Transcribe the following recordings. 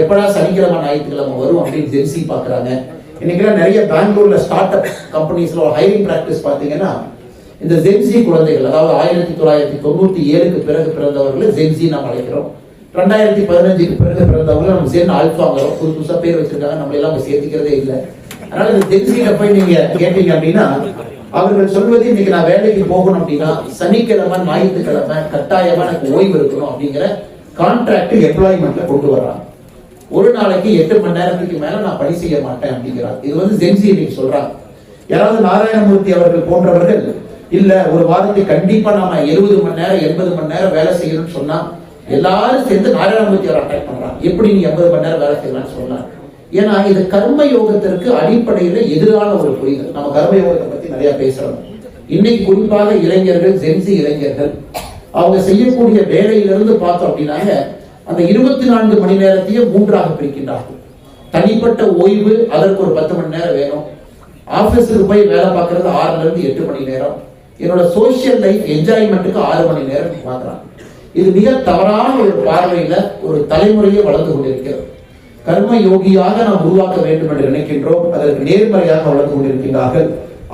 எப்படா சனிக்கிழமை ஞாயிற்றுக்கிழமை வரும் அப்படின்னு ஜென்சி பார்க்குறாங்க. இன்னைக்கெல்லாம் நிறைய பெங்களூர்ல ஸ்டார்ட் அப் கம்பெனிஸ்ல ஹைரிங் ப்ராக்டிஸ் பார்த்தீங்கன்னா இந்த ஜென்சி குழந்தைகள் அதாவது ஆயிரத்தி தொள்ளாயிரத்தி தொண்ணூத்தி ஏழுக்கு பிறகு பிறந்தவர்களை ஜென்சி நாம் அழைக்கிறோம். ரெண்டாயிரத்தி பதினஞ்சுக்கு பிறகு பிறந்தவர்கள் நம்ம சேர்ந்து ஆல்ஃபாங்கிறோம் புது புதுசா பேர் வச்சிருக்காங்க. நம்ம எல்லாம் சேர்த்துக்கிறதே இல்லை. அதனால இந்த ஜென்சியில போய் நீங்க கேட்டீங்க அப்படின்னா அவர்கள் சொல்வது இன்னைக்கு நான் வேலைக்கு போகணும் அப்படின்னா சனிக்கிழமை ஞாயிற்றுக்கிழமை கட்டாயமா எனக்கு ஓய்வு இருக்கணும் அப்படிங்கிற கான்ட்ராக்ட் எம்ப்ளாய்மெண்ட்ல கொண்டு வர்றாங்க. ஒரு நாளைக்கு எட்டு மணி நேரத்துக்கு மேல நான் பணி செய்ய மாட்டேன் அப்படிங்கிறார். இது வந்து ஜென்சி இன்னைக்கு சொல்றாங்க. யாராவது நாராயணமூர்த்தி அவர்கள் போன்றவர்கள் இல்ல ஒரு வாரத்தை கண்டிப்பா நாம எழுபது மணி நேரம் எண்பது மணி நேரம் வேலை செய்யணும்னு சொன்னா எல்லாரும் சேர்ந்து நாராயணமூர்த்தி அவர் அட்டாக் பண்றாங்க. எப்படி நீ எண்பது மணி நேரம் வேலை செய்யலாம்னு சொன்னார். ஏன்னா இது கர்ம யோகத்திற்கு அடிப்படையில எதிரான ஒரு புரிதல். நம்ம கர்ம யோகத்தை பத்தி நிறைய பேசுறோம். இன்னைக்கு குறிப்பாக இளைஞர்கள் ஜென்சி இளைஞர்கள் அவங்க செய்யக்கூடிய வேலையிலிருந்து பார்த்தோம் அப்படின்னாங்க அந்த இருபத்தி நான்கு மணி நேரத்தையும் மூன்றாக பிரிக்கின்றார்கள். தனிப்பட்ட ஓய்வு அதற்கு ஒரு பத்து மணி நேரம் வேணும். ஆபீஸுக்கு போய் வேலை பார்க்கறது ஆறுல இருந்து எட்டு மணி நேரம். என்னோட சோசியல் லைஃப் என்ஜாய்மெண்ட்டுக்கு ஆறு மணி நேரம் பார்க்கறாங்க இது மிக தவறான ஒரு பார்வையில ஒரு தலைமுறையை வளர்ந்து கொண்டிருக்கிறது. கர்ம யோகியாக நாம் உருவாக்க வேண்டும் என்று நினைக்கின்றோம். அதற்கு நேர்மறையாக வளர்ந்து கொண்டிருக்கிறார்கள்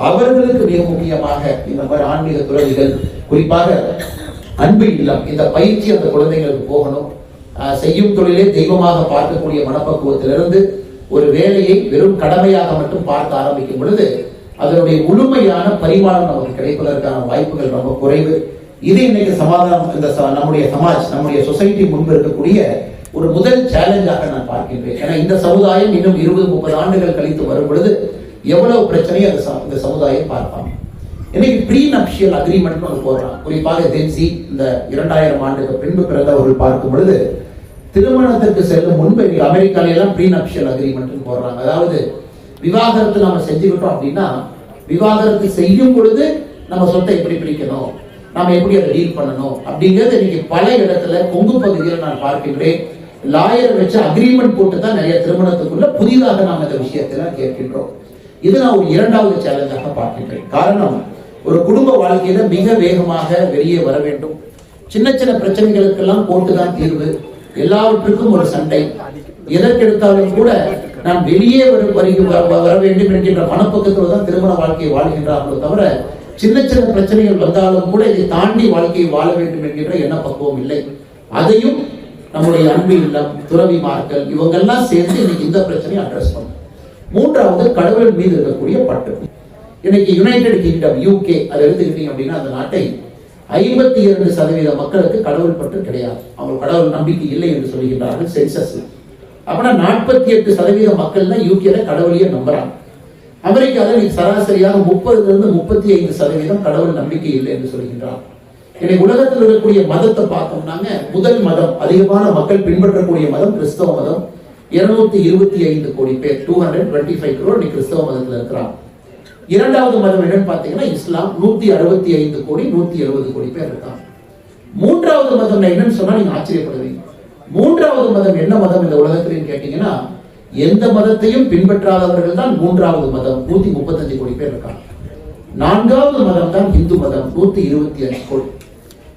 அவர்களுக்கு மிக முக்கியமாக இந்த மாதிரி ஆன்மீக துறவிகள் குறிப்பாக அன்பு இல்லம் இந்த பயிற்சி அந்த குழந்தைங்களுக்கு போகணும். செய்யும் தொழிலே தெய்வமாக பார்க்கக்கூடிய மனப்பக்குவத்திலிருந்து ஒரு வேலையை வெறும் கடமையாக மட்டும் பார்க்க ஆரம்பிக்கும் பொழுது அதனுடைய முழுமையான பரிமாணம் நமக்கு கிடைப்பதற்கான வாய்ப்புகள் ரொம்ப குறைவு. இது இன்னைக்கு சமாதானம் இந்த ச- நம்முடைய சமாஜ் நம்முடைய சொசைட்டி முன்பு இருக்கக்கூடிய ஒரு முதல் சேலஞ்சாக நான் பார்க்கின்றேன். ஏன்னா இந்த சமுதாயம் இன்னும் இருபது முப்பது ஆண்டுகள் கழித்து வரும் பொழுது எவ்வளவு பிரச்சனையை அந்த ச- இந்த சமுதாயம் பார்ப்பாங்க. இன்னைக்கு ப்ரீ நப்ஷியல் அக்ரிமெண்ட்னு ஒன்று போடுறான் குறிப்பாக தென்சி இந்த இரண்டாயிரம் ஆண்டுக்கு பின்பு பிறந்தவர்கள் பார்க்கும் பொழுது திருமணத்திற்கு செல்லும் முன்பு அமெரிக்கால எல்லாம் ப்ரீநப்ஷியல் அக்ரிமெண்ட் போடுறாங்க. அதாவது விவாகரத்து நாம செஞ்சுக்கிட்டோம் அப்படின்னா விவாகரத்து செய்யும் பொழுது நம்ம சொத்தை எப்படி பிரிக்கணும்? நாம எப்படி அதை டீல் பண்ணணும்? அப்படிங்கிறது இன்னைக்கு பல இடத்துல கொங்கு பகுதியில் நான் பார்க்கின்றேன். லாயர் வச்சு அக்ரிமெண்ட் போட்டு தான் நிறைய திருமணத்துக்குள்ள புதிதாக நாம் இந்த விஷயத்தை கேட்கின்றோம். இது நான் ஒரு இரண்டாவது சேலஞ்சாக பார்க்கின்றேன். காரணம் ஒரு குடும்ப வாழ்க்கையில மிக வேகமாக வெளியே வர வேண்டும். சின்ன சின்ன பிரச்சனைகளுக்கெல்லாம் போட்டு தான் தீர்வு. எல்லாவற்றுக்கும் ஒரு சண்டை. எதற்கெடுத்தாலும் கூட நான் வெளியே வர வ- வர வேண்டும் என்கின்ற மனப்பக்கத்தில் தான் திருமண வாழ்க்கையை வாழ்கின்றார்களோ தவிர சின்ன சின்ன பிரச்சனைகள் வந்தாலும் கூட இதை தாண்டி வாழ்க்கையை வாழ வேண்டும் என்கின்ற எண்ண பக்குவம் இல்லை. அதையும் நம்முடைய அன்பு இல்லம் துறவிமார்கள் இவங்கெல்லாம் சேர்ந்து இன்னைக்கு இந்த பிரச்சனையை அட்ரஸ் பண்ணும் மூன்றாவது கடவுள் மீது இருக்கக்கூடிய பட்டு. இன்னைக்கு யுனைடெட் கிங்டம் யூகே அதை எடுத்துக்கிட்டீங்க அப்படின்னா அந்த நாட்டை ஐம்பத்தி இரண்டு சதவீத மக்களுக்கு கடவுள் பற்று கிடையாது. அவங்க கடவுள் நம்பிக்கை இல்லை என்று சொல்கின்றார்கள் சென்சஸ் அப்படின்னா நாற்பத்தி எட்டு சதவீத மக்கள் தான் யூகேல கடவுளையே நம்புறாங்க. அமெரிக்காவில் சராசரியாக முப்பதுல இருந்து முப்பத்தி ஐந்து சதவீதம் கடவுள் நம்பிக்கை இல்லை என்று சொல்கின்றார் இன்னைக்கு உலகத்தில் இருக்கக்கூடிய மதத்தை பார்த்தோம்னாங்க முதல் மதம் அதிகமான மக்கள் பின்பற்றக்கூடிய மதம் கிறிஸ்தவ மதம். இருநூத்தி இருபத்தி ஐந்து கோடி பேர் டூ ஹண்ட்ரட் டுவெண்ட்டி ஃபைவ் இன்னைக்கு கிறிஸ்தவ மதத்துல இருக்கிறாங்க. இரண்டாவது மதம் என்னன்னு பார்த்தீங்கன்னா இஸ்லாம். நூத்தி அறுபத்தி ஐந்து கோடி நூத்தி எழுபது கோடி பேர் இருக்காங்க. மூன்றாவது மதம் என்னன்னு சொன்னா நீங்க ஆச்சரியப்படுவீங்க. மூன்றாவது மதம் என்ன மதம் இந்த உலகத்திலேன்னு கேட்டீங்கன்னா எந்த மதத்தையும் பின்பற்றாதவர்கள் தான் மூன்றாவது மதம். நூத்தி முப்பத்தஞ்சு கோடி பேர் இருக்காங்க. நான்காவது மதம் தான் இந்து மதம். நூத்தி இருபத்தி அஞ்சு கோடி.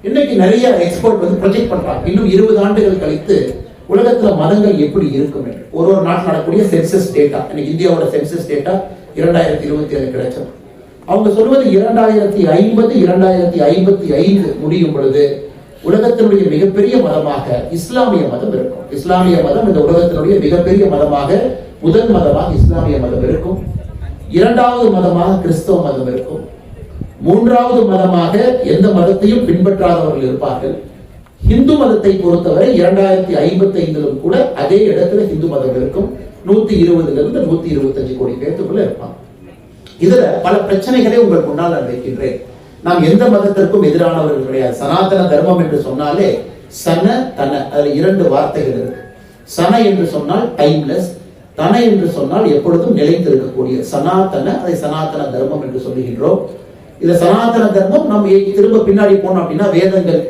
இன்னைக்கு நிறைய எக்ஸ்போர்ட் வந்து ப்ரொஜெக்ட் பண்றாங்க. இன்னும் இருபது ஆண்டுகள் கழித்து உலகத்துல மதங்கள் எப்படி இருக்கும் என்று. ஒரு ஒரு நாட்டில் நடக்கக்கூடிய சென்சஸ் டேட்டா இன்னைக்கு இந்தியாவோட சென்சஸ் டேட்டா இரண்டாயிரத்தி இருபத்தி ஏழு கிடைச்சது. அவங்க சொல்வது இரண்டாயிரத்தி ஐம்பது இரண்டாயிரத்தி ஐம்பத்தி ஐந்து முடியும் பொழுது உலகத்தினுடைய மிகப்பெரிய மதமாக இஸ்லாமிய மதம் இருக்கும். இஸ்லாமிய மதம் இந்த உலகத்தினுடைய மிகப்பெரிய மதமாக முதல் மதமாக இஸ்லாமிய மதம் இருக்கும். இரண்டாவது மதமாக கிறிஸ்தவ மதம் இருக்கும். மூன்றாவது மதமாக எந்த மதத்தையும் பின்பற்றாதவர்கள் இருப்பார்கள். இந்து மதத்தை பொறுத்தவரை இரண்டாயிரத்தி ஐம்பத்தி ஐந்திலும் கூட அதே இடத்துல இந்து மதம் இருக்கும். நூத்தி இருபதுல இருந்து நூத்தி இருபத்தஞ்சு கோடி பேர்த்துக்குள்ள இருப்பாங்க. இதுல பல பிரச்சனைகளை உங்களுக்கு முன்னால் நான் வைக்கின்றேன். நாம் எந்த மதத்திற்கும் எதிரானவர்கள் கிடையாது. சனாதன தர்மம் என்று சொன்னாலே சன தன அதுல இரண்டு வார்த்தைகள் இருக்கு. சன என்று சொன்னால் டைம்லெஸ் தன என்று சொன்னால் எப்பொழுதும் நிலைத்திருக்கக்கூடிய சனாதன அதை சனாதன தர்மம் என்று சொல்லுகின்றோம். இந்த சனாதன தர்மம் நம்ம திரும்ப பின்னாடி போனோம் அப்படின்னா வேதங்கள்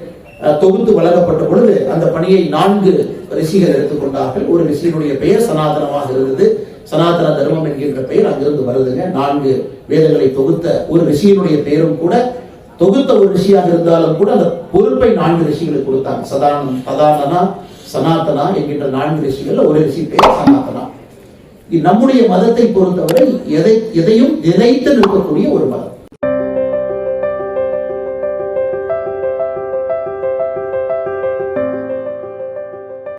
அஹ், தொகுத்து வழங்கப்பட்ட பொழுது அந்த பணியை நான்கு ரிஷிகள் எடுத்துக்கொண்டார்கள். ஒரு ரிஷியினுடைய பெயர் சனாதனமாக இருந்தது. சனாதன தர்மம் என்கின்ற பெயர் அங்கிருந்து வருதுங்க. நான்கு வேதங்களை தொகுத்த ஒரு ரிஷியினுடைய பெயரும் கூட தொகுத்த ஒரு ரிஷியாக இருந்தாலும் கூட அந்த பொறுப்பை நான்கு ரிஷிகளுக்கு கொடுத்தாங்க. சதானம் சதானனா சனாதனா என்கின்ற நான்கு ரிஷிகள் ஒரு ரிஷி பேர் சனாதனா. நம்முடைய மதத்தை பொறுத்தவரை எதை எதையும் நிலைத்து நிற்கக்கூடிய ஒரு மதம்.